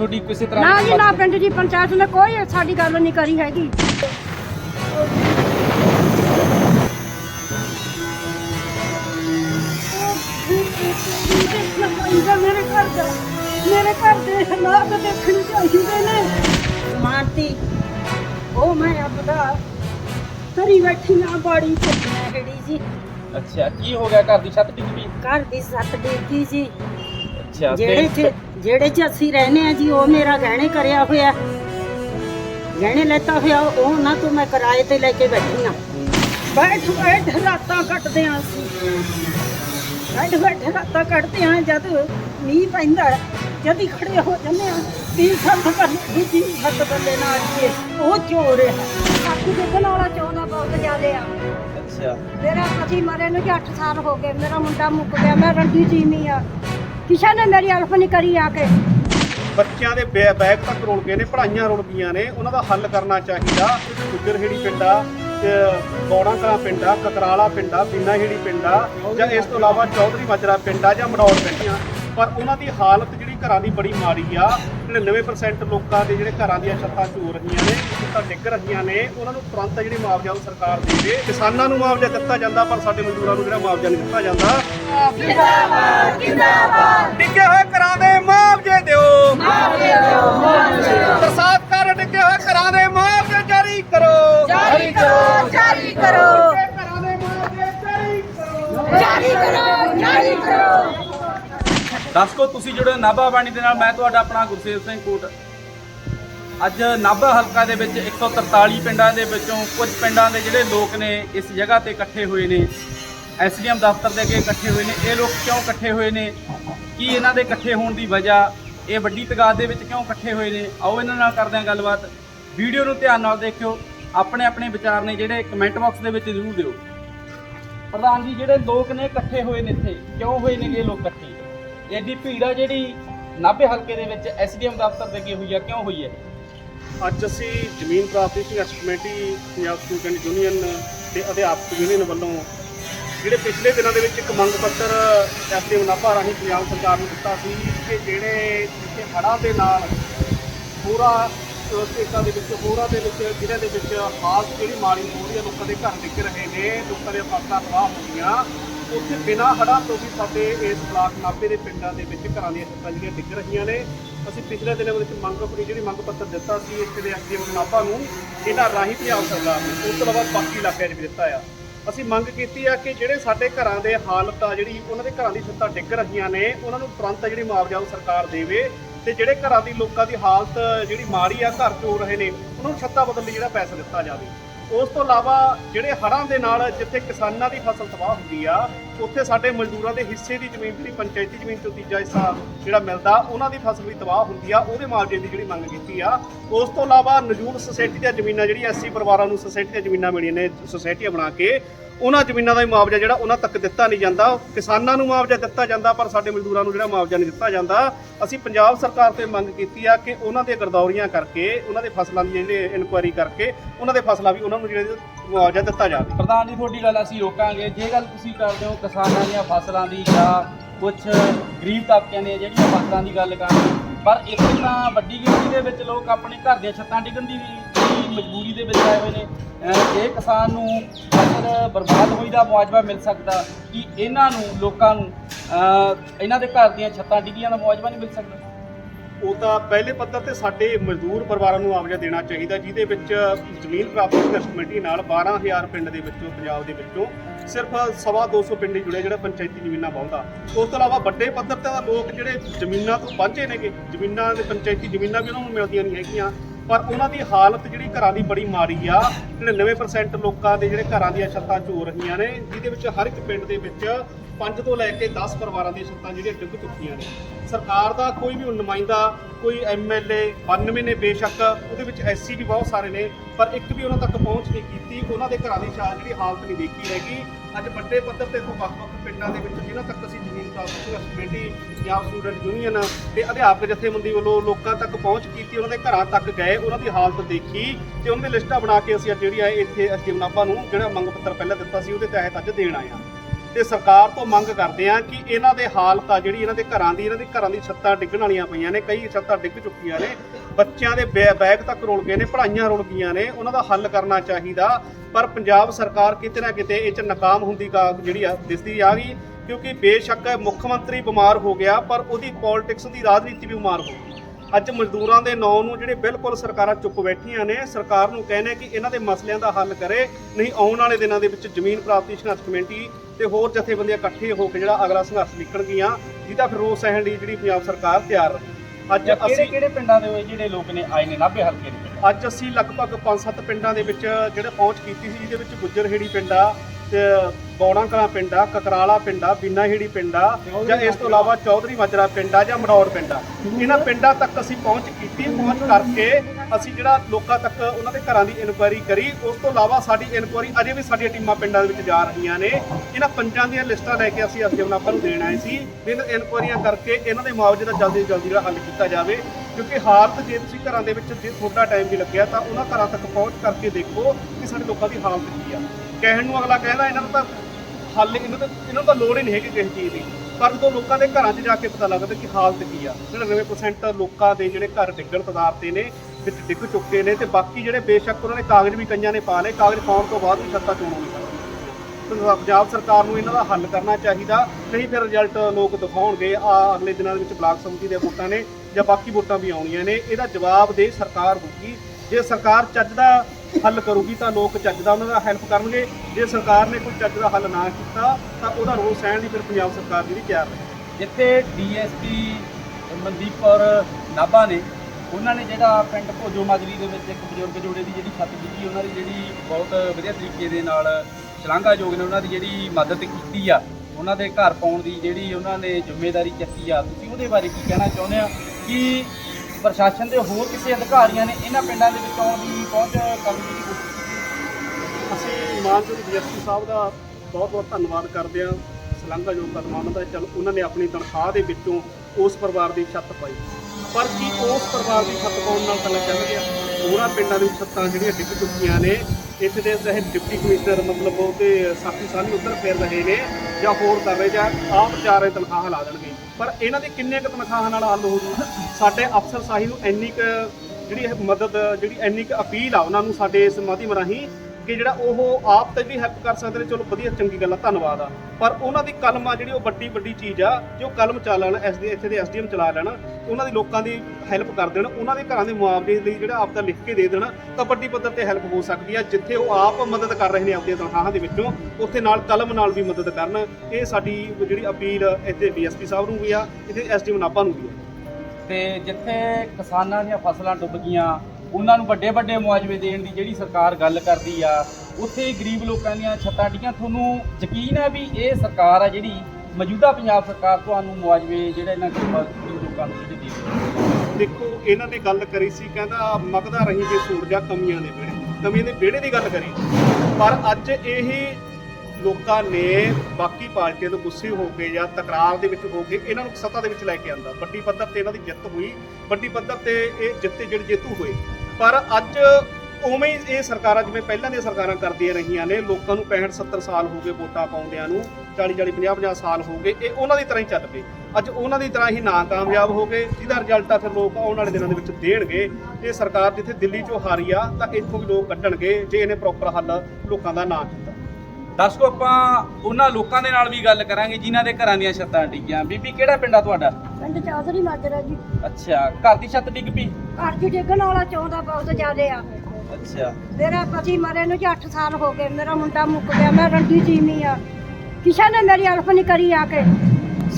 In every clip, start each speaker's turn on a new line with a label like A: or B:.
A: ਤੁਹਾਡੀ ਕਿਸੇ ਤਰ੍ਹਾਂ
B: ਨਾ
A: ਦੀ
B: ਜੀ ਨਾ
A: ਮਦਦ-
B: ਪਿੰਡ ਦੀ ਪੰਚਾਇਤ ਨੇ ਕੋਈ ਸਾਡੀ ਗੱਲ ਨਹੀਂ ਕਰੀ ਹੈਗੀ। ਮੇਰੇ ਘਰ ਦਾ ਮੇਰੇ ਘਰ ਦੇ ਹਾਲਾਤ ਦੇਖਣੇ ਚਾਹੀਦੇ ਨੇ ਮਾਰਤੀ ਉਹ ਮੈਂ ਆਪਦਾ ਤਰੀ ਬੈਠੀ ਨਾ ਬਾੜੀ ਤੇ ਹੈੜੀ ਜੀ
A: ਅੱਛਾ ਕੀ ਹੋ ਗਿਆ? ਘਰ ਦੀ ਛੱਤ ਡਿੱਗ ਪਈ?
B: ਘਰ ਦੀ ਸੱਤ ਡੇਗੀ ਜੀ
A: ਅੱਛਾ
B: ਜਿਹੜੇ ਚ ਜਿਹੜੇ ਚ ਅਸੀਂ ਰਹਿੰਦੇ ਆ ਜੀ ਉਹ ਮੇਰਾ ਗਹਿਣੇ ਕਰਿਆ ਹੋਇਆ। ਗਹਿਣੇ ਲੈਤਾ ਹੋਇਆ ਉਹ ਨਾ ਤੋਂ ਮੈਂ ਕਿਰਾਏ ਤੇ ਲੈ ਕੇ ਬੈਠੀ ਆ ਬੈਠ ਬੈਠ ਰਾਤਾਂ ਕੱਟਦੇ ਆ ਅਸੀਂ। ਬੈਠ ਬੈਠ ਰਾਤਾਂ ਕੱਟਦੇ ਆ ਜਦ ਮੀਂਹ ਪੈਂਦਾ ਜਦ ਹੀ ਖੜੇ ਹੋ ਜਾਂਦੇ ਆ ਤੀਨ ਸੱਤ ਕਰ ਦੂਜੀ ਸੱਤ ਬੰਦੇ ਨਾਲ ਜੀ ਉਹ ਚੋਰ ਹੈ। ਕਾਫੀ ਦੇਖਣ ਵਾਲਾ ਚੋਰ ਆ ਬਹੁਤ ਜ਼ਿਆਦੇ ਆ।
A: ਅੱਛਾ।
B: ਮੇਰਾ ਪਤੀ ਮਰੇ ਨੂੰ ਜੀ 8 ਸਾਲ ਹੋ ਗਏ ਮੇਰਾ ਮੁੰਡਾ ਮੁੱਕ ਗਿਆ ਮੈਂ ਰੰਡੀ ਜੀਮੀ ਆ। ਕਿਸੇ ਨੇ ਮੇਰੀ ਅਲਫ ਨਹੀਂ ਕਰੀ ਆ ਕੇ।
C: ਬੱਚਿਆਂ ਦੇ ਬੈ- ਬੈਗ ਤੱਕ ਰੁਲ ਗਏ ਨੇ, ਪੜ੍ਹਾਈਆਂ ਰੁਲ ਗਈਆਂ ਨੇ, ਉਹਨਾਂ ਦਾ ਹੱਲ ਕਰਨਾ ਚਾਹੀਦਾ। ਗੁੱਜਰਹੇੜੀ ਪਿੰਡਾ ਗੌੜਾ ਕਲਾਂ ਪਿੰਡਾ ਕਕਰਾਲਾ ਪਿੰਡਾ ਪਿੰਡ ਆ ਜਾਂ ਇਸ ਤੋਂ ਇਲਾਵਾ ਚੌਧਰੀ ਬਾਜਰਾ ਪਿੰਡ ਆ ਜਾਂ ਮਨੌਰ ਪਿੰਡ ਆ ਪਰ ਉਹਨਾਂ ਦੀ ਹਾਲਤ ਜਿਹੜੀ ਘਰਾਂ ਦੀ ਬੜੀ ਮਾੜੀ ਆ। 99% ਲੋਕਾਂ ਦੇ ਜਿਹੜੇ ਘਰਾਂ ਦੀਆਂ ਛੱਤਾਂ ਝੋ ਰਹੀਆਂ ਨੇ ਛੱਤਾਂ ਡਿੱਗ ਰਹੀਆਂ ਨੇ ਉਹਨਾਂ ਨੂੰ ਤੁਰੰਤ ਜਿਹੜੀ ਮੁਆਵਜ਼ਾ ਉਹ ਸਰਕਾਰ ਦੇਵੇ। ਕਿਸਾਨਾਂ ਨੂੰ ਮੁਆਵਜ਼ਾ ਦਿੱਤਾ ਜਾਂਦਾ ਪਰ ਸਾਡੇ ਮਜ਼ਦੂਰਾਂ ਨੂੰ ਜਿਹੜਾ ਮੁਆਵਜ਼ਾ ਨਹੀਂ ਦਿੱਤਾ ਜਾਂਦਾ। ਡਿੱਗੇ ਹੋਏ ਘਰਾਂ ਦੇ ਮੁਆਵਜ਼ੇ ਦਿਓ। ਬਰਸਾਤ ਕਾਰਨ ਡਿੱਗੇ ਹੋਏ ਘਰਾਂ ਦੇ ਮੁਆਵਜ਼ੇ ਜਾਰੀ ਕਰੋ
B: ਜਾਰੀ ਕਰੋ ਜਾਰੀ ਕਰੋ
C: ਘਰਾਂ ਦੇ ਮੁਆਵਜ਼ੇ ਜਾਰੀ ਕਰੋ
B: ਜਾਰੀ ਕਰੋ ਜਾਰੀ ਕਰੋ
A: ਦਰਸ਼ਕੋ ਤੁਸੀਂ ਜੁੜੇ ਨਾਭਾ ਬਾਣੀ ਦੇ ਨਾਲ, ਮੈਂ ਤੁਹਾਡਾ ਆਪਣਾ ਗੁਰਸੇਵ ਸਿੰਘ ਕੋਟ। ਅੱਜ ਨਾਭਾ ਹਲਕਾ ਦੇ ਵਿੱਚ 143 ਪਿੰਡਾਂ ਦੇ ਵਿੱਚੋਂ ਕੁਝ ਪਿੰਡਾਂ ਦੇ ਜਿਹੜੇ ਲੋਕ ਨੇ ਇਸ ਜਗ੍ਹਾ ਤੇ ਇਕੱਠੇ ਹੋਏ ਨੇ। ਐਸਡੀਐਮ ਦਫ਼ਤਰ ਦੇ ਅੱਗੇ ਇਕੱਠੇ ਹੋਏ ਨੇ। ਇਹ ਲੋਕ ਕਿਉਂ ਇਕੱਠੇ ਹੋਏ ਨੇ? ਕੀ ਇਹਨਾਂ ਦੇ ਇਕੱਠੇ ਹੋਣ ਦੀ ਵਜ੍ਹਾ? ਇਹ ਵੱਡੀ ਤਦਾਦ ਦੇ ਵਿੱਚ ਕਿਉਂ ਇਕੱਠੇ ਹੋਏ ਨੇ? ਆਓ ਇਹਨਾਂ ਨਾਲ ਕਰਦੇ ਹਾਂ ਗੱਲਬਾਤ। ਵੀਡੀਓ ਨੂੰ ਧਿਆਨ ਨਾਲ ਦੇਖਿਓ। ਆਪਣੇ ਆਪਣੇ ਵਿਚਾਰ ਨੇ ਜਿਹੜੇ ਕਮੈਂਟ ਬਾਕਸ ਦੇ ਵਿੱਚ ਜ਼ਰੂਰ ਦਿਓ। ਪ੍ਰਧਾਨ ਜੀ, ਜਿਹੜੇ ਲੋਕ ਨੇ ਇਕੱਠੇ ਹੋਏ ਨੇ ਇੱਥੇ, ਕਿਉਂ ਹੋਏ ਨੇ ਇਹ ਲੋਕ ਇਕੱਠੇ? ਐਡੀ ਭੀੜ ਆ ਜਿਹੜੀ ਨਾਭੇ ਹਲਕੇ ਦੇ ਵਿੱਚ ਐਸਡੀਐਮ ਦਫ਼ਤਰ ਦੇ ਅੱਗੇ ਹੋਈ ਆ, ਕਿਉਂ ਹੋਈ ਹੈ?
C: ਅੱਜ ਅਸੀਂ ਜ਼ਮੀਨ ਪ੍ਰਾਪਤੀ ਸੰਘਰਸ਼ ਕਮੇਟੀ, ਪੰਜਾਬ ਸਟੂਡੈਂਟ ਯੂਨੀਅਨ ਤੇ ਅਧਿਆਪਕ ਯੂਨੀਅਨ ਵੱਲੋਂ ਜਿਹੜੇ ਪਿਛਲੇ ਦਿਨਾਂ ਦੇ ਵਿੱਚ ਇੱਕ ਮੰਗ ਪੱਤਰ ਐਸਡੀਐਮ ਨਾਭਾ ਰਾਹੀਂ ਪੰਜਾਬ ਸਰਕਾਰ ਨੂੰ ਦਿੱਤਾ ਸੀ ਕਿ ਜਿਹੜੇ ਇੱਥੇ ਹੜ੍ਹਾਂ ਦੇ ਨਾਲ ਪੂਰਾ ਸਟੇਟਾਂ ਦੇ ਵਿੱਚ ਹੋਰਾਂ ਦੇ ਵਿੱਚ ਜ਼ਿਲ੍ਹਿਆਂ ਦੇ ਵਿੱਚ ਹਾਲਤ ਜਿਹੜੀ ਮਾੜੀ ਹੋ ਰਹੀ ਹੈ, ਲੋਕਾਂ ਦੇ ਘਰ ਡਿੱਗ ਰਹੇ ਨੇ, ਲੋਕਾਂ ਦੀਆਂ ਫਸਲਾਂ ਤਬਾਹ ਹੋ ਗਈਆਂ ਉੱਥੇ ਬਿਨਾਂ ਹੜ੍ਹਾਂ ਤੋਂ ਵੀ ਸਾਡੇ ਇਸ ਬਲਾਕ ਨਾਭੇ ਦੇ ਪਿੰਡਾਂ ਦੇ ਵਿੱਚ ਘਰਾਂ ਦੀਆਂ ਛੱਤਾਂ ਜਿਹੜੀਆਂ ਡਿੱਗ ਰਹੀਆਂ ਨੇ। ਅਸੀਂ ਪਿਛਲੇ ਦਿਨਾਂ ਵਿੱਚ ਮੰਗ, ਆਪਣੀ ਜਿਹੜੀ ਮੰਗ ਪੱਤਰ ਦਿੱਤਾ ਸੀ, ਇੱਥੇ ਦੇ ਐਸਡੀਐਮ ਨਾਭਾ ਨੂੰ, ਇਹਨਾਂ ਰਾਹੀਂ ਪੰਜਾਬ ਸਰਕਾਰ ਨੂੰ। ਉਸ ਤੋਂ ਇਲਾਵਾ ਬਾਕੀ ਇਲਾਕਿਆਂ 'ਚ ਵੀ ਦਿੱਤਾ ਆ। ਅਸੀਂ ਮੰਗ ਕੀਤੀ ਆ ਕਿ ਜਿਹੜੇ ਸਾਡੇ ਘਰਾਂ ਦੇ ਹਾਲਤ ਆ, ਜਿਹੜੀ ਉਹਨਾਂ ਦੇ ਘਰਾਂ ਦੀ ਛੱਤਾਂ ਡਿੱਗ ਰਹੀਆਂ ਨੇ, ਉਹਨਾਂ ਨੂੰ ਤੁਰੰਤ ਜਿਹੜੀ ਮੁਆਵਜ਼ਾ ਉਹ ਸਰਕਾਰ ਦੇਵੇ ਤੇ ਜਿਹੜੇ ਘਰਾਂ ਦੀ ਲੋਕਾਂ ਦੀ ਹਾਲਤ ਜਿਹੜੀ ਮਾੜੀ ਆ, ਘਰ ਚੋ ਰਹੇ ਨੇ, ਉਹਨਾਂ ਨੂੰ ਛੱਤਾਂ ਬਦਲਣ ਲਈ ਜਿਹੜਾ ਪੈਸਾ ਦਿੱਤਾ ਜਾਵੇ। ਉਸ ਤੋਂ ਇਲਾਵਾ ਜਿਹੜੇ ਹੜ੍ਹਾਂ ਦੇ ਨਾਲ ਜਿੱਥੇ ਕਿਸਾਨਾਂ ਦੀ ਫਸਲ ਤਬਾਹ ਹੁੰਦੀ ਆ ਉੱਥੇ ਸਾਡੇ ਮਜ਼ਦੂਰਾਂ ਦੇ ਹਿੱਸੇ ਦੀ ਜ਼ਮੀਨ ਜਿਹੜੀ ਪੰਚਾਇਤੀ ਜ਼ਮੀਨ 'ਚੋਂ ਤੀਜਾ ਹਿੱਸਾ ਜਿਹੜਾ ਮਿਲਦਾ, ਉਹਨਾਂ ਦੀ ਫਸਲ ਵੀ ਤਬਾਹ ਹੁੰਦੀ ਆ, ਉਹਦੇ ਮੁਆਵਜ਼ੇ ਦੀ ਜਿਹੜੀ ਮੰਗ ਕੀਤੀ ਆ। ਉਸ ਤੋਂ ਇਲਾਵਾ ਨਜੂਲ ਸੁਸਾਇਟੀ ਦੀਆਂ ਜ਼ਮੀਨਾਂ ਜਿਹੜੀਆਂ ਐਸਸੀ ਪਰਿਵਾਰਾਂ ਨੂੰ ਸੁਸਾਇਟੀ ਦੀਆਂ ਜ਼ਮੀਨਾਂ ਮਿਲੀਆਂ ਨੇ, ਸੁਸਾਇਟੀਆਂ ਬਣਾ ਕੇ, ਉਹਨਾਂ ਜ਼ਮੀਨਾਂ ਦਾ ਵੀ ਮੁਆਵਜ਼ਾ ਜਿਹੜਾ ਉਹਨਾਂ ਤੱਕ ਦਿੱਤਾ ਨਹੀਂ ਜਾਂਦਾ। ਕਿਸਾਨਾਂ ਨੂੰ ਮੁਆਵਜ਼ਾ ਦਿੱਤਾ ਜਾਂਦਾ, ਪਰ ਸਾਡੇ ਮਜ਼ਦੂਰਾਂ ਨੂੰ ਜਿਹੜਾ ਮੁਆਵਜ਼ਾ ਨਹੀਂ ਦਿੱਤਾ ਜਾਂਦਾ। ਅਸੀਂ ਪੰਜਾਬ ਸਰਕਾਰ 'ਤੇ ਮੰਗ ਕੀਤੀ ਆ ਕਿ ਉਹਨਾਂ ਦੇ ਗਰਦੌਰੀਆਂ ਕਰਕੇ, ਉਹਨਾਂ ਦੇ ਫਸਲਾਂ ਦੀ ਜਿਹੜੀ ਇਨਕੁਆਇਰੀ ਕਰਕੇ, ਉਹਨਾਂ ਦੇ ਫਸਲਾਂ ਵੀ ਉਹਨਾਂ ਨੂੰ ਜਿਹੜੇ ਮੁਆਵਜ਼ਾ ਦਿੱਤਾ ਜਾਵੇ।
A: ਪ੍ਰਧਾਨ ਜੀ, ਤੁਹਾਡੀ ਗੱਲ ਅਸੀਂ ਰੋਕਾਂਗੇ। ਜੇ ਗੱਲ ਤੁਸੀਂ ਕਰਦੇ ਹੋ ਕਿਸਾਨਾਂ ਦੀਆਂ ਫਸਲਾਂ ਦੀ ਜਾਂ ਕੁਝ ਗਰੀਬ ਤਬਕਿਆਂ ਦੀਆਂ ਜਿਹੜੀਆਂ ਫਸਲਾਂ ਦੀ ਗੱਲ ਕਰਦੇ ਪਰ ਇੱਕ ਤਾਂ ਵੱਡੀ ਗਿਣਤੀ ਦੇ ਵਿੱਚ ਲੋਕ ਆਪਣੇ ਘਰ ਦੀਆਂ ਛੱਤਾਂ ਡਿੱਗਣ ਦੀ ਵੀ ਵੀ ਮਜਬੂਰੀ ਦੇ ਵਿੱਚ ਆਏ ਹੋਏ ਨੇ। ਇਹ ਕਿਸਾਨ ਨੂੰ ਫਸਲ ਬਰਬਾਦ ਹੋਈ ਦਾ ਮੁਆਵਜ਼ਾ ਮਿਲ ਸਕਦਾ, ਕਿ ਇਹਨਾਂ ਨੂੰ, ਲੋਕਾਂ ਨੂੰ ਇਹਨਾਂ ਦੇ ਘਰ ਦੀਆਂ ਛੱਤਾਂ ਡਿੱਗੀਆਂ ਦਾ ਮੁਆਵਜ਼ਾ ਨਹੀਂ ਮਿਲ ਸਕਦਾ?
C: ਉਹ ਤਾਂ ਪਹਿਲੇ ਪੱਧਰ ਤੇ ਸਾਡੇ ਮਜ਼ਦੂਰ ਪਰਿਵਾਰਾਂ ਨੂੰ ਮੁਆਵਜ਼ਾ ਦੇਣਾ ਚਾਹੀਦਾ, ਜਿਹਦੇ ਵਿੱਚ ਜ਼ਮੀਨ ਪ੍ਰਾਪਤੀ ਸੰਘਰਸ਼ ਕਮੇਟੀ ਨਾਲ 12000 ਪਿੰਡ ਦੇ ਵਿੱਚੋਂ, ਪੰਜਾਬ ਦੇ ਵਿੱਚੋਂ ਸਿਰਫ ਸਵਾ 200 ਪਿੰਡ ਹੀ ਜੁੜੇ ਜਿਹੜਾ ਪੰਚਾਇਤੀ ਜ਼ਮੀਨਾਂ ਬਹੁੰਦਾ ਉਸ ਤੋਂ ਇਲਾਵਾ ਵੱਡੇ ਪੱਧਰ ਤੇ ਤਾਂ ਲੋਕ ਜਿਹੜੇ ਜ਼ਮੀਨਾਂ ਤੋਂ ਵਾਂਝੇ ਨੇਗੇ, ਜ਼ਮੀਨਾਂ ਦੇ ਪੰਚਾਇਤੀ ਜ਼ਮੀਨਾਂ ਵੀ ਉਹਨਾਂ ਨੂੰ ਮਿਲਦੀਆਂ ਨਹੀਂ ਹੈਗੀਆਂ। ਪਰ ਉਹਨਾਂ ਦੀ ਹਾਲਤ ਜਿਹੜੀ ਘਰਾਂ ਦੀ ਬੜੀ ਮਾੜੀ ਆ। 99% ਲੋਕਾਂ ਦੇ ਜਿਹੜੇ ਘਰਾਂ ਦੀਆਂ ਛੱਤਾਂ ਝੋ ਰਹੀਆਂ ਨੇ, ਜਿਹਦੇ ਵਿੱਚ ਹਰ ਇੱਕ ਪਿੰਡ ਦੇ ਵਿੱਚ 5 ਤੋਂ ਲੈ ਕੇ 10 ਪਰਿਵਾਰਾਂ ਦੀਆਂ ਛੱਤਾਂ ਜਿਹੜੀਆਂ ਡਿੱਗ ਚੁੱਕੀਆਂ ਨੇ। ਸਰਕਾਰ ਦਾ ਕੋਈ ਵੀ ਨੁਮਾਇੰਦਾ, ਕੋਈ ਐਮਐਲਏ 92 ਨੇ ਬੇਸ਼ੱਕ, ਉਹਦੇ ਵਿੱਚ ਐਸਸੀ ਵੀ ਬਹੁਤ ਸਾਰੇ ਨੇ, ਪਰ ਇੱਕ ਵੀ ਉਹਨਾਂ ਤੱਕ ਪਹੁੰਚ ਨਹੀਂ ਕੀਤੀ। ਉਹਨਾਂ ਦੇ ਘਰਾਂ ਦੀ ਸ਼ਾਨ ਜਿਹੜੀ ਹਾਲਤ ਨਹੀਂ ਦੇਖੀ ਹੈਗੀ। ਅੱਜ ਵੱਡੇ ਪੱਧਰ ਤੇ ਤੋਂ ਵੱਖ-ਵੱਖ ਪਿੰਡਾਂ ਦੇ ਵਿੱਚ ਜਿਨ੍ਹਾਂ ਤੱਕ ਅਸੀਂ ਸੰਘਰਸ਼ ਕਮੇਟੀ ਪੰਜਾਬ ਸਟੂਡੈਂਟ ਯੂਨੀਅਨ ਤੇ ਅਧਿਆਪਕ ਜਥੇਬੰਦੀ ਵੱਲੋਂ ਲੋਕਾਂ ਤੱਕ ਪਹੁੰਚ ਕੀਤੀ, ਉਹਨਾਂ ਦੇ ਘਰਾਂ ਤੱਕ ਗਏ, ਉਹਨਾਂ ਦੀ ਹਾਲਤ ਦੇਖੀ ਤੇ ਉਹਨਾਂ ਦੀ ਲਿਸਟਾਂ ਬਣਾ ਕੇ ਅਸੀਂ ਅੱਜ ਜਿਹੜੀ ਆ ਇੱਥੇ ਅਸਟੀਮ ਨੂੰ ਜਿਹੜਾ ਮੰਗ ਪੱਤਰ ਪਹਿਲਾਂ ਦਿੱਤਾ ਸੀ, ਉਹਦੇ ਤਹਿਤ ਅੱਜ ਦੇਣ ਆਏ ਹਾਂ। ਤੇ ਸਰਕਾਰ ਤੋਂ ਮੰਗ ਕਰਦੇ ਆ ਕਿ ਇਹਨਾਂ ਦੇ ਹਾਲਤ ਆ ਜਿਹੜੀ ਇਹਨਾਂ ਦੇ ਘਰਾਂ ਦੀ, ਇਹਨਾਂ ਦੇ ਘਰਾਂ ਦੀ ਛੱਤਾਂ ਡਿੱਗਣ ਵਾਲੀਆਂ ਪਈਆਂ ਨੇ, ਕਈ ਛੱਤਾਂ ਡਿੱਗ ਚੁੱਕੀਆਂ ਨੇ, ਬੱਚਿਆਂ ਦੇ ਬੈ- ਬੈਗ ਤੱਕ ਰੁਲ ਗਏ ਨੇ, ਪੜ੍ਹਾਈਆਂ ਰੁਲ ਗਈਆਂ ਨੇ, ਉਹਨਾਂ ਦਾ ਹੱਲ ਕਰਨਾ ਚਾਹੀਦਾ। ਪਰ ਪੰਜਾਬ ਸਰਕਾਰ ਕਿਤੇ ਨਾ ਕਿਤੇ ਇਹ ਚ ਨਾਕਾਮ ਹੁੰਦੀ ਜਿਹੜੀ ਆ, ਦਿਸਦੀ ਆ ਗਈ ਕਿਉਂਕਿ ਬੇਸ਼ੱਕ ਮੁੱਖ ਮੰਤਰੀ ਬਿਮਾਰ ਹੋ ਗਿਆ ਪਰ ਉਹਦੀ ਪੋਲਿਟਿਕਸ ਦੀ ਰਾਜਨੀਤੀ ਵੀ ਬਿਮਾਰ ਹੋ ਗਈ। ਅੱਜ ਮਜ਼ਦੂਰਾਂ ਦੇ ਨਾਂ ਨੂੰ ਜਿਹੜੇ ਬਿਲਕੁਲ ਸਰਕਾਰਾਂ ਚੁੱਪ ਬੈਠੀਆਂ ਨੇ ਸਰਕਾਰ ਨੂੰ ਕਹਿੰਦੇ ਕਿ ਇਹਨਾਂ ਦੇ ਮਸਲਿਆਂ ਦਾ ਹੱਲ ਕਰੇ ਨਹੀਂ ਆਉਣ ਵਾਲੇ ਦਿਨਾਂ ਦੇ ਵਿੱਚ ਜ਼ਮੀਨ ਪ੍ਰਾਪਤੀ ਸੰਘਰਸ਼ ਕਮੇਟੀ ਤੇ ਹੋਰ ਜਥੇਬੰਦੀਆਂ ਇਕੱਠੇ ਹੋ ਕੇ ਜਿਹੜਾ ਅਗਲਾ ਸੰਘਰਸ਼ ਨਿਕਲਣਗੀਆਂ ਜਿਹਦਾ ਫਿਰ ਰੋਸ ਸਹਿਣ ਲਈ ਜਿਹੜੀ ਪੰਜਾਬ ਸਰਕਾਰ ਤਿਆਰ ਰਹੀ ਅੱਜ ਅਸੀਂ
A: ਕਿਹੜੇ ਪਿੰਡਾਂ ਦੇ ਵਿੱਚ ਜਿਹੜੇ ਲੋਕ ਨੇ ਆਏ ਨੇ ਨਾਭੇ ਹਲਕੇ ਦੇ?
C: ਅੱਜ ਅਸੀਂ ਲਗਭਗ 5-7 ਪਿੰਡਾਂ ਦੇ ਵਿੱਚ ਜਿਹੜੇ ਪਹੁੰਚ ਕੀਤੀ ਸੀ ਜਿਹਦੇ ਵਿੱਚ ਗੁੱਜਰਹੇੜੀ ਪਿੰਡ ਆ ਬੌੜਾ ਕਲਾਂ ਪਿੰਡ ਆ ਕਕਰਾਲਾ ਪਿੰਡ ਆ ਬਿਨਾਹੇੜੀ ਪਿੰਡ ਆ ਜਾਂ ਇਸ ਤੋਂ ਇਲਾਵਾ ਚੌਧਰੀ ਮਾਜਰਾ ਪਿੰਡ ਆ ਜਾਂ ਮੜੌੜ ਪਿੰਡ ਆ। ਇਹਨਾਂ ਪਿੰਡਾਂ ਤੱਕ ਅਸੀਂ ਪਹੁੰਚ ਕੀਤੀ ਪਹੁੰਚ ਕਰਕੇ ਅਸੀਂ ਜਿਹੜਾ ਲੋਕਾਂ ਤੱਕ ਉਹਨਾਂ ਦੇ ਘਰਾਂ ਦੀ ਇਨਕੁਆਇਰੀ ਕਰੀ। ਉਸ ਤੋਂ ਇਲਾਵਾ ਸਾਡੀ ਇਨਕੁਆਇਰੀ ਅਜੇ ਵੀ ਸਾਡੀਆਂ ਟੀਮਾਂ ਪਿੰਡਾਂ ਦੇ ਵਿੱਚ ਜਾ ਰਹੀਆਂ ਨੇ। ਇਹਨਾਂ ਪੰਜਾਂ ਦੀਆਂ ਲਿਸਟਾਂ ਲੈ ਕੇ ਅਸੀਂ ਅਸਜਮ ਨਾਪਰ ਨੂੰ ਦੇਣ ਆਏ ਸੀ। ਇਹਨਾਂ ਇਨਕੁਆਇਰੀਆਂ ਕਰਕੇ ਇਹਨਾਂ ਦੇ ਮੁਆਵਜ਼ੇ ਦਾ ਜਲਦੀ ਜਲਦੀ ਜਿਹੜਾ ਹੱਲ ਕੀਤਾ ਜਾਵੇ। ਕਿਉਂਕਿ ਹਾਲਤ ਜੇ ਤੁਸੀਂ ਘਰਾਂ ਦੇ ਵਿੱਚ ਜੇ ਥੋੜਾ ਟਾਈਮ ਵੀ ਲੱਗਿਆ ਤਾਂ ਉਹਨਾਂ ਘਰਾਂ ਤੱਕ ਪਹੁੰਚ ਕਰਕੇ ਦੇਖੋ ਕਿ ਸਾਡੇ ਲੋਕਾਂ ਦੀ ਹਾਲਤ ਕੀ ਆ। ਕਹਿਣ ਨੂੰ ਅਗਲਾ ਕਹਿੰਦਾ ਇਹਨਾਂ ਨੂੰ ਤਾਂ ਹੱਲ ਇਹਨਾਂ ਦਾ ਇਹਨਾਂ ਨੂੰ ਤਾਂ ਲੋੜ ਹੀ ਨਹੀਂ ਹੈਗੀ ਕਿਸੇ ਚੀਜ਼ ਦੀ। ਪਰ ਜਦੋਂ ਲੋਕਾਂ ਦੇ ਘਰਾਂ 'ਚ ਜਾ ਕੇ ਪਤਾ ਲੱਗਦਾ ਕਿ ਹਾਲਤ ਕੀ ਆ 99% ਲੋਕਾਂ ਦੇ ਜਿਹੜੇ ਘਰ ਡਿੱਗਣ ਤਦਾਰ ਤੇ ਨੇ, ਵਿੱਚ ਡਿੱਗ ਚੁੱਕੇ ਨੇ ਤੇ ਬਾਕੀ ਜਿਹੜੇ ਬੇਸ਼ੱਕ ਉਹਨਾਂ ਨੇ ਕਾਗਜ਼ ਵੀ ਕਈਆਂ ਨੇ ਪਾ ਲਏ, ਕਾਗਜ਼ ਪਾਉਣ ਤੋਂ ਬਾਅਦ ਵੀ ਛੱਤਾਂ ਚੋਣੋਂ ਨਹੀਂ ਪੰਜਾਬ ਸਰਕਾਰ ਨੂੰ ਇਹਨਾਂ ਦਾ ਹੱਲ ਕਰਨਾ ਚਾਹੀਦਾ। ਨਹੀਂ ਫਿਰ ਰਿਜ਼ਲਟ ਲੋਕ ਦਿਖਾਉਣਗੇ, ਆ ਅਗਲੇ ਦਿਨਾਂ ਦੇ ਵਿੱਚ ਬਲਾਕ ਸਮਿਤੀ ਦੇ ਵੋਟਾਂ ਨੇ ਜਾਂ ਬਾਕੀ ਵੋਟਾਂ ਵੀ ਆਉਣੀਆਂ ਨੇ, ਇਹਦਾ ਜਵਾਬ ਦੇ ਸਰਕਾਰ ਹੋਊਗੀ। ਜੇ ਸਰਕਾਰ ਚੱਜ ਦਾ ਹੱਲ ਕਰੂਗੀ ਤਾਂ ਲੋਕ ਚੱਜ ਦਾ ਉਹਨਾਂ ਦਾ ਹੈਲਪ ਕਰਨਗੇ। ਜੇ ਸਰਕਾਰ ਨੇ ਕੋਈ ਚੱਜ ਦਾ ਹੱਲ ਨਾ ਕੀਤਾ, ਤਾਂ ਉਹਦਾ ਰੋਸ ਸਹਿਣ ਲਈ ਫਿਰ ਪੰਜਾਬ ਸਰਕਾਰ ਜਿਹੜੀ ਤਿਆਰ ਰਹੇ
A: ਜਿੱਥੇ ਡੀਐਸਪੀ ਮਨਦੀਪ ਔਰ ਨਾਭਾ ਨੇ, ਉਹਨਾਂ ਨੇ ਜਿਹੜਾ ਪਿੰਡ ਭੋਜੋ ਮਾਜਰੀ ਦੇ ਵਿੱਚ ਇੱਕ ਬਜ਼ੁਰਗ ਜੋੜੇ ਦੀ ਜਿਹੜੀ ਛੱਤ ਡਿੱਗੀ ਉਹਨਾਂ ਦੀ ਜਿਹੜੀ ਬਹੁਤ ਵਧੀਆ ਤਰੀਕੇ ਦੇ ਨਾਲ ਸ਼ਲਾਘਾਯੋਗ ਨੇ ਉਹਨਾਂ ਦੀ ਜਿਹੜੀ ਮਦਦ ਕੀਤੀ ਆ, ਉਹਨਾਂ ਦੇ ਘਰ ਪਾਉਣ ਦੀ ਜਿਹੜੀ ਉਹਨਾਂ ਨੇ ਜ਼ਿੰਮੇਵਾਰੀ ਚੱਕੀ ਆ। ਤੁਸੀਂ ਉਹਦੇ ਬਾਰੇ ਕੀ ਕਹਿਣਾ ਚਾਹੁੰਦੇ ਆ ਕਿ ਪ੍ਰਸ਼ਾਸਨ ਦੇ ਹੋਰ ਕਿਸੇ ਅਧਿਕਾਰੀਆਂ ਨੇ ਇਹਨਾਂ ਪਿੰਡਾਂ ਦੇ ਵਿੱਚ ਆਉਣ ਦੀ ਪਹੁੰਚ ਕਰਨ ਦੀ ਕੋਸ਼ਿਸ਼ ਕੀਤੀ।
C: ਅਸੀਂ ਮਾਨਯੋਗ ਡੀਐਸਪੀ ਸਾਹਿਬ ਦਾ ਬਹੁਤ ਬਹੁਤ ਧੰਨਵਾਦ ਕਰਦੇ ਹਾਂ। ਸ਼ਲਾਘਾਯੋਗ ਕਦਮ ਉਹਨਾਂ ਦਾ ਚਲ, ਉਹਨਾਂ ਨੇ ਆਪਣੀ ਤਨਖਾਹ ਦੇ ਵਿੱਚੋਂ ਉਸ ਪਰਿਵਾਰ ਦੀ ਛੱਤ ਪਾਈ। ਪਰ ਕੀ ਉਸ ਪਰਿਵਾਰ ਦੀ ਛੱਤ ਪਾਉਣ ਨਾਲ ਤਾਂ ਚੱਲ ਗਿਆ? ਹੋਰਾਂ ਪਿੰਡਾਂ ਦੇ ਛੱਤਾਂ ਜਿਹੜੀਆਂ ਡਿੱਗ ਚੁੱਕੀਆਂ ਨੇ, ਇੱਥੇ ਦੇ ਚਾਹੇ ਡਿਪਟੀ ਕਮਿਸ਼ਨਰ ਮਤਲਬ ਉਹ ਤੇ ਸਾਥੀ ਸਾਨੀ ਉੱਧਰ ਫਿਰ ਰਹੇ ਨੇ ਜਾਂ ਹੋਰ ਕਰ ਰਹੇ ਜਾਂ ਆਪ ਵਿਚਾਰੇ ਤਨਖਾਹ ਲਾ ਦੇਣਗੇ। ਪਰ ਇਹਨਾਂ ਦੀ ਕਿੰਨੇ ਕੁ ਤਨਖਾਹਾਂ ਨਾਲ ਹੱਲ ਹੋ ਜੂ? ਸਾਡੇ ਅਫਸਰ ਸਾਹੀ ਨੂੰ ਇੰਨੀ ਕੁ ਜਿਹੜੀ ਇਹ ਮਦਦ, ਜਿਹੜੀ ਇੰਨੀ ਕੁ ਅਪੀਲ ਆ, ਉਹਨਾਂ ਨੂੰ ਸਾਡੇ ਇਸ ਮਾਧਿਅਮ ਰਾਹੀਂ ਕਿ ਜਿਹੜਾ ਉਹ ਆਪ ਤੇ ਵੀ ਹੈਲਪ ਕਰ ਸਕਦੇ ਨੇ, ਚਲੋ ਵਧੀਆ, ਚੰਗੀ ਗੱਲ ਆ, ਧੰਨਵਾਦ ਆ। ਪਰ ਉਹਨਾਂ ਦੀ ਕਲਮ ਆ ਜਿਹੜੀ ਉਹ ਵੱਡੀ ਵੱਡੀ ਚੀਜ਼ ਆ, ਜੋ ਕਲਮ ਚਲਾ ਲੈਣ ਐਸ ਦੇ, ਇੱਥੇ ਦੇ ਐਸਡੀਐਮ ਚਲਾ ਲੈਣ, ਉਹਨਾਂ ਦੀ ਲੋਕਾਂ ਦੀ ਹੈਲਪ ਕਰ ਦੇਣ, ਉਹਨਾਂ ਦੇ ਘਰਾਂ ਦੇ ਮੁਆਵਜ਼ੇ ਲਈ ਜਿਹੜਾ ਆਪ ਦਾ ਲਿਖ ਕੇ ਦੇ ਦੇਣ, ਤਾਂ ਵੱਡੀ ਪੱਧਰ ਤੇ ਹੈਲਪ ਹੋ ਸਕਦੀ ਆ, ਜਿੱਥੇ ਉਹ ਆਪ ਮਦਦ ਕਰ ਰਹੇ ਨੇ ਆਪਣੀਆਂ ਤਨਖਾਹਾਂ ਦੇ ਵਿੱਚੋਂ, ਉੱਥੇ ਨਾਲ ਕਲਮ ਨਾਲ ਵੀ ਮਦਦ ਕਰਨ। ਇਹ ਸਾਡੀ ਜਿਹੜੀ ਅਪੀਲ ਇੱਥੇ ਡੀਐਸਪੀ ਸਾਹਿਬ ਨੂੰ ਵੀ ਆ, ਇੱਥੇ ਐਸਡੀਐਮ ਨਾਭਾ ਨੂੰ ਵੀ ਆ।
A: ਤੇ ਜਿੱਥੇ ਕਿਸਾਨਾਂ ਦੀਆਂ ਫਸਲਾਂ ਡੁੱਬ ਗਈਆਂ ਉਹਨਾਂ ਨੂੰ ਵੱਡੇ ਵੱਡੇ ਮੁਆਵਜ਼ੇ ਦੇਣ ਦੀ ਜਿਹੜੀ ਸਰਕਾਰ ਗੱਲ ਕਰਦੀ ਆ, ਉੱਥੇ ਗਰੀਬ ਲੋਕਾਂ ਦੀਆਂ ਛੱਤਾਂ ਡੀਆਂ ਤੁਹਾਨੂੰ ਯਕੀਨ ਹੈ ਵੀ ਇਹ ਸਰਕਾਰ ਆ ਜਿਹੜੀ ਮੌਜੂਦਾ ਪੰਜਾਬ ਸਰਕਾਰ ਤੁਹਾਨੂੰ ਮੁਆਵਜ਼ੇ ਜਿਹੜੇ ਇਹਨਾਂ ਗਰੀਬ ਲੋਕਾਂ ਨੂੰ ਜਿਹੜੇ ਦੇ
C: ਦੇਖੋ, ਇਹਨਾਂ ਨੇ ਗੱਲ ਕਰੀ ਸੀ, ਕਹਿੰਦਾ ਮਗਦਾ ਰਹੀ ਜੇ ਸੂਰਜਾ ਕਮੀਆਂ ਦੇ ਵਿਹੜੇ। ਕਮੀਆਂ ਦੇ ਵਿਹੜੇ ਦੀ ਗੱਲ ਕਰੀ। ਪਰ ਅੱਜ ਇਹ ਲੋਕਾਂ ਨੇ ਬਾਕੀ ਪਾਰਟੀਆਂ ਤੋਂ ਗੁੱਸੇ ਹੋ ਕੇ ਜਾਂ ਤਕਰਾਰ ਦੇ ਵਿੱਚ ਹੋ ਕੇ ਇਹਨਾਂ ਨੂੰ ਸੱਤਾ ਦੇ ਵਿੱਚ ਲੈ ਕੇ ਆਂਦਾ। ਵੱਡੀ ਪੱਧਰ ਤੇ ਇਹਨਾਂ ਦੀ ਜਿੱਤ ਹੋਈ। ਵੱਡੀ ਪੱਧਰ ਤੇ ਇਹ ਜਿੱਤੇ ਜਿਹੜੇ ਜੇਤੂ ਹੋਏ। ਪਰ ਅੱਜ ਉਵੇਂ ਹੀ ਇਹ ਸਰਕਾਰਾਂ ਜਿਵੇਂ ਪਹਿਲਾਂ ਦੀਆਂ ਸਰਕਾਰਾਂ ਕਰਦੀਆਂ ਰਹੀਆਂ ਨੇ, ਲੋਕਾਂ ਨੂੰ 65 70 ਸਾਲ ਹੋ ਗਏ ਵੋਟਾਂ ਪਾਉਂਦਿਆਂ ਨੂੰ 40 40 50 50 ਸਾਲ ਹੋ ਗਏ, ਇਹ ਉਹਨਾਂ ਦੀ ਤਰ੍ਹਾਂ ਹੀ ਚੱਲ ਪਏ। ਅੱਜ ਉਹਨਾਂ ਦੀ ਤਰ੍ਹਾਂ ਹੀ ਨਾ ਕਾਮਯਾਬ ਹੋ ਗਏ, ਜਿਹਦਾ ਰਿਜ਼ਲਟ ਆ ਫਿਰ ਲੋਕ ਆਉਣ ਵਾਲੇ ਦਿਨਾਂ ਦੇ ਵਿੱਚ ਦੇਣਗੇ। ਇਹ ਸਰਕਾਰ ਜਿੱਥੇ ਦਿੱਲੀ 'ਚੋਂ ਹਾਰੀ ਆ, ਤਾਂ ਇੱਥੋਂ ਵੀ ਲੋਕ ਕੱਢਣਗੇ, ਜੇ ਇਹਨੇ ਪ੍ਰੋਪਰ ਹੱਲ ਲੋਕਾਂ ਦਾ ਨਾ ਕੀਤਾ।
A: ਦਰਸ਼ਕੋ ਆਪਾਂ ਉਹਨਾਂ ਲੋਕਾਂ ਦੇ ਨਾਲ ਵੀ ਗੱਲ ਕਰਾਂਗੇ ਜਿਨ੍ਹਾਂ ਦੇ ਘਰਾਂ ਦੀਆਂ ਛੱਤਾਂ ਡਿੱਗੀਆਂ। ਬੀਬੀ ਕਿਹੜਾ ਪਿੰਡ ਆ ਤੁਹਾਡਾ?
D: ਪਿੰਡ ਚੌਧਰੀ ਮਾਜਰਾ ਜੀ।
A: ਅੱਛਾ ਘਰ ਦੀ ਛੱਤ ਡਿੱਗ ਪਈ?
D: ਘਰ ਦੀ ਡਿੱਗਣ ਵਾਲਾ ਚਾਹੁੰਦਾ ਬਹੁਤ ਜ਼ਿਆਦੇ ਆ।
A: ਅੱਛਾ।
D: ਮੇਰਾ ਪਤੀ ਮਰੇ ਨੂੰ ਜੀ 8 ਸਾਲ ਹੋ ਗਏ ਮੇਰਾ ਮੁੰਡਾ ਮੁੱਕ ਗਿਆ ਮੈਂ ਰੰਡੀ ਜੀਮੀ ਆ। ਕਿਸੇ ਨੇ ਮੇਰੀ ਅਲਫ ਨਹੀਂ ਕਰੀ ਆ ਕੇ।